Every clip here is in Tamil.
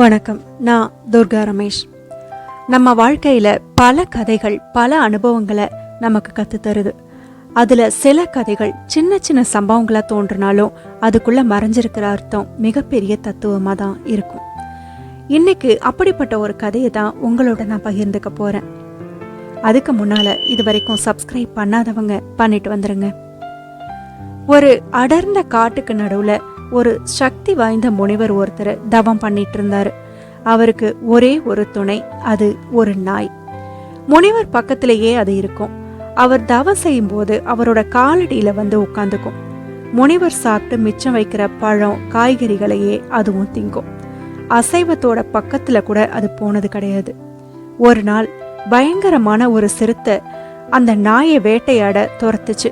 வணக்கம். நான் துர்கா ரமேஷ். நம்ம வாழ்க்கையில் பல கதைகள் பல அனுபவங்களை நமக்கு கற்றுத் தருது. அதில் சில கதைகள் சின்ன சின்ன சம்பவங்களாக தோன்றினாலும் அதுக்குள்ளே மறைஞ்சிருக்கிற அர்த்தம் மிகப்பெரிய தத்துவமாக தான் இருக்கும். இன்னைக்கு அப்படிப்பட்ட ஒரு கதையை தான் உங்களோட நான் பகிர்ந்துக்க போகிறேன் அதுக்கு முன்னால் இது வரைக்கும் சப்ஸ்கிரைப் பண்ணாதவங்க பண்ணிட்டு வந்துடுங்க ஒரு அடர்ந்த காட்டுக்கு நடுவில் ஒரு சக்தி வாய்ந்த முனிவர் ஒருத்தர் தவம் பண்ணிட்டு இருந்தார் அவருக்கு ஒரே ஒரு துணை அது ஒரு நாய். முனிவர் பக்கத்திலேயே அது இருக்கும். அவர் தவம் செய்யும் போது அவரோட காலடியில வந்து உட்காந்துக்கும். முனிவர் சாப்பிட்டு மிச்சம் வைக்கிற பழம் காய்கறிகளையே அதுவும் திங்கும். அசைவத்தோட பக்கத்துல கூட அது போனது கிடையாது. ஒரு நாள் பயங்கரமான ஒரு சிறுத்தை அந்த நாயை வேட்டையாட துரத்துச்சு.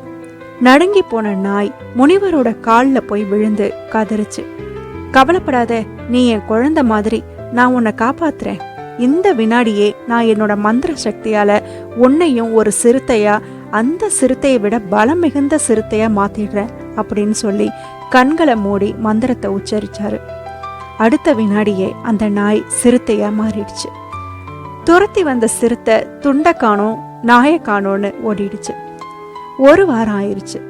நடுங்கி போன நாய் முனிவரோட காலில் போய் விழுந்து கதறிச்சு. கவலைப்படாத நீ என் குழந்தை மாதிரி நான் உன்னை காப்பாத்துறேன். இந்த வினாடியே நான் என்னோட மந்திர சக்தியால உன்னையும் ஒரு சிறுத்தையா அந்த சிறுத்தையை விட பலம் மிகுந்த சிறுத்தையா மாத்திடுறேன் அப்படின்னு சொல்லி கண்களை மூடி மந்திரத்தை உச்சரிச்சாரு. அடுத்த வினாடியே அந்த நாய் சிறுத்தையா மாறிடுச்சு. துரத்தி வந்த சிறுத்தை துண்டை காணோம் நாயை காணோன்னு ஓடிடுச்சு. ஒரு வாரம் ஆயிருச்சு.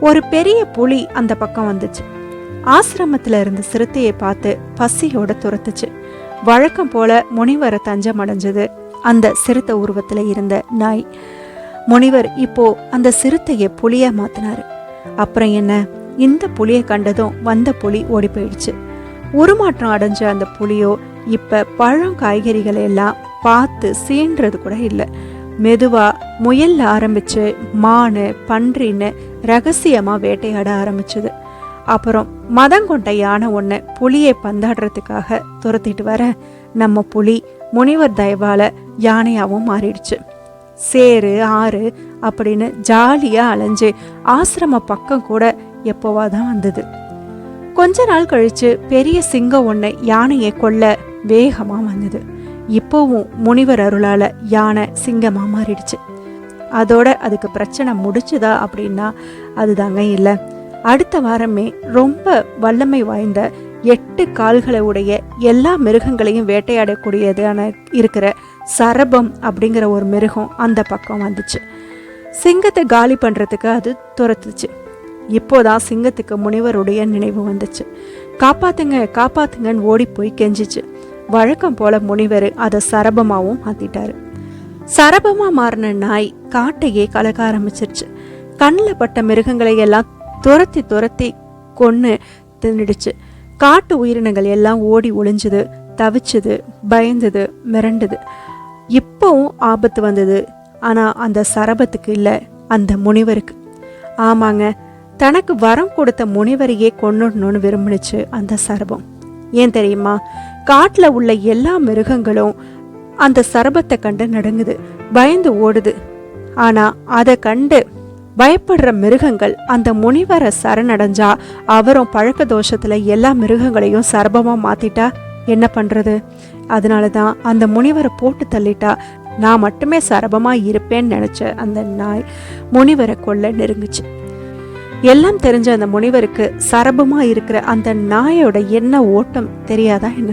ஒரு பெரிய புலி அந்த பக்கம் வந்துச்சு. ஆசிரமத்தில் இருந்த சிறுத்தையை பார்த்து பசியோட துரத்துச்சு. வழக்கம் போல முனிவரை தஞ்சம் அடைஞ்சது அந்த சிறுத்தை உருவத்தில் இருந்த நாய். முனிவர் இப்போ அந்த சிறுத்தையை புலியா மாத்தினாரு. அப்புறம் என்ன? இந்த புலியை கண்டதும் வந்த புலி ஓடி போயிடுச்சு. உருமாற்றம் அடைஞ்ச அந்த புலியோ இப்ப பழம் காய்கறிகளை எல்லாம் பார்த்து சீன்றது கூட இல்லை. மெதுவா முயல்ல ஆரம்பிச்சு மானு பன்றின்னு ரகசியமா வேட்டையாட ஆரம்பிச்சது. அப்புறம் மதங்கொண்ட யானை ஒன்று புலியை பந்தாடுறதுக்காக துரத்திட்டு வர நம்ம புலி முனிவர் தயவால யானையாவும் மாறிடுச்சு. சேரு ஆறு அப்படின்னு ஜாலியா அலைஞ்சு ஆசிரம பக்கம் கூட எப்போவா தான் வந்தது. கொஞ்ச நாள் கழிச்சு பெரிய சிங்கம் ஒன்று யானையை கொல்ல வேகமாக வந்தது. இப்போவும் முனிவர் அருளால யானை சிங்கமா மாறிடுச்சு. அதோட அதுக்கு பிரச்சனை முடிச்சுதா அப்படின்னா அதுதாங்க இல்லை. அடுத்த வாரமே ரொம்ப வல்லமை வாய்ந்த எட்டு கால்களை உடைய எல்லா மிருகங்களையும் வேட்டையாடக்கூடியதான இருக்கிற சரபம் அப்படிங்கிற ஒரு மிருகம் அந்த பக்கம் வந்துச்சு. சிங்கத்தை காலி பண்ணுறதுக்கு அது துரத்துச்சு. இப்போதான் சிங்கத்துக்கு முனிவருடைய நினைவு வந்துச்சு. காப்பாத்துங்க காப்பாத்துங்கன்னு ஓடி போய் கெஞ்சிச்சு. வழக்கம் போல முனிவர் அதை சரபமாவும் மாத்திட்டாரு. சரபமா மாறின நாய் காட்டையே கலக்க ஆரம்பிச்சிருச்சு. கண்ணில் பட்ட மிருகங்களை எல்லாம் துரத்தி துரத்தி கொன்று தின்னுடுச்சு. காட்டு உயிரினங்கள் எல்லாம் ஓடி ஒளிஞ்சுது தவிச்சது பயந்தது மிரண்டது. இப்போவும் ஆபத்து வந்தது. ஆனால் அந்த சரபத்துக்கு இல்லை அந்த முனிவருக்கு. ஆமாங்க தனக்கு வரம் கொடுத்த முனிவரையே கொண்டுடணும்னு விரும்பினுச்சு அந்த சரபம். ஏன் தெரியுமா? காட்டில் உள்ள எல்லா மிருகங்களும் அந்த சரபத்தை கண்டு நடுங்குது பயந்து ஓடுது. ஆனால் அதை கண்டு பயப்படுற மிருகங்கள் அந்த முனிவரை சரணடைஞ்சா அவரும் பழக்க தோஷத்தில் எல்லா மிருகங்களையும் சரபமாக மாத்திட்டா என்ன பண்ணுறது அதனால தான் அந்த முனிவரை போட்டு தள்ளிட்டா நான் மட்டுமே சரபமாக இருப்பேன்னு நினச்ச அந்த நாய் முனிவரை கொள்ள நெருங்குச்சு. எல்லாம் தெரிஞ்ச அந்த முனிவருக்கு சரபமா இருக்கிற அந்த நாயோட என்ன ஓட்டம் தெரியாதா என்ன?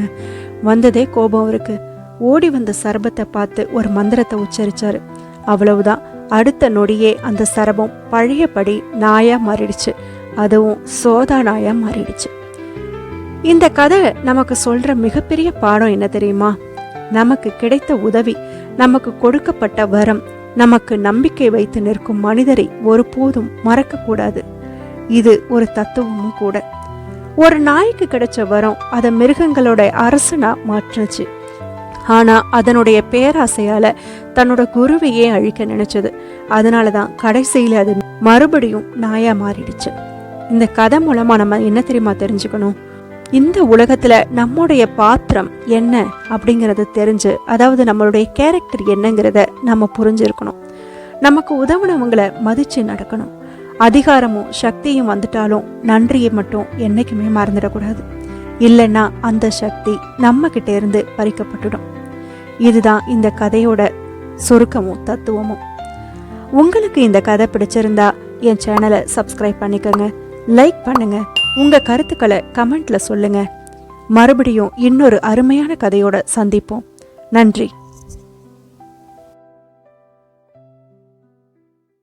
வந்ததே கோபம் இருக்கு ஓடி வந்த சரபத்தை பார்த்து ஒரு மந்திரத்தை உச்சரிச்சாரு. அவ்வளவுதான். அடுத்த நொடியே அந்த சரபம் பழையபடி நாயா மாறிடுச்சு. அதுவும் சோதா நாயா மாறிடுச்சு. இந்த கதை நமக்கு சொல்ற மிகப்பெரிய பாடம் என்ன தெரியுமா? நமக்கு கிடைத்த உதவி நமக்கு கொடுக்கப்பட்ட வரம் நமக்கு நம்பிக்கை வைத்து நிற்கும் மனிதரை ஒருபோதும் மறக்கக்கூடாது. இது ஒரு தத்துவமும் கூட. ஒரு நாய்க்கு கிடைச்ச வரம் அதை மிருகங்களோட அரசனா மாற்றுச்சு. ஆனா அதனுடைய பேராசையால தன்னோட குருவையே அழிக்க நினைச்சது. அதனால தான் கடைசியில அது மறுபடியும் நாயா மாறிடுச்சு. இந்த கதை மூலமா நம்ம என்ன தெரியுமா தெரிஞ்சுக்கணும்? இந்த உலகத்துல நம்முடைய பாத்திரம் என்ன அப்படிங்கறத தெரிஞ்சு அதாவது நம்மளுடைய கேரக்டர் என்னங்கிறத நம்ம புரிஞ்சிருக்கணும். நமக்கு உதவுனவங்களை மதிச்சு நடக்கணும். அதிகாரமும் சக்தியும் வந்துட்டாலும் நன்றியை மட்டும் என்றைக்குமே மறந்துடக்கூடாது. இல்லைன்னா அந்த சக்தி நம்ம கிட்ட இருந்து பறிக்கப்பட்டுடும். இதுதான் இந்த கதையோட சுருக்கமும் தத்துவமும். உங்களுக்கு இந்த கதை பிடிச்சிருந்தா என் சேனலை சப்ஸ்கிரைப் பண்ணிக்கோங்க லைக் பண்ணுங்க உங்க கருத்துக்களை கமெண்ட்ல சொல்லுங்க. மறுபடியும் இன்னொரு அருமையான கதையோட சந்திப்போம். நன்றி.